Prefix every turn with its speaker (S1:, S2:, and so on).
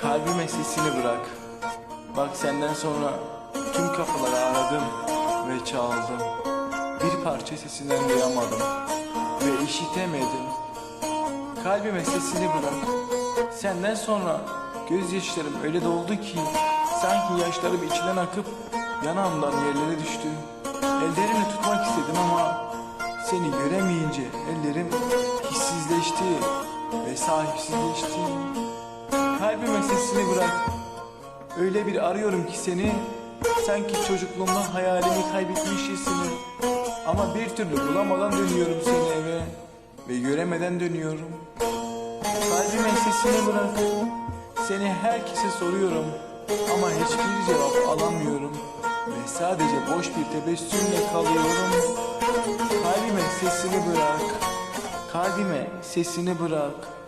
S1: Kalbime sesini bırak. Bak senden sonra tüm kapıları aradım ve çaldım. Bir parça sesinden duyamadım ve işitemedim. Kalbime sesini bırak. Senden sonra gözyaşlarım öyle doldu ki sanki yaşlarım içinden akıp yanağımdan yerlere düştü. Ellerimle tutmak istedim ama seni göremeyince ellerim hissizleşti ve sahipsizleşti. Kalbime sesini bırak. Öyle bir arıyorum ki seni sanki çocukluğumda hayalimi kaybetmişçesine. Ama bir türlü bulamadan dönüyorum seni eve ve göremeden dönüyorum. Kalbime sesini bırak. Seni herkese soruyorum ama hiçbir cevap alamıyorum ve sadece boş bir tebessümle kalıyorum. Kalbime sesini bırak. Kalbime sesini bırak.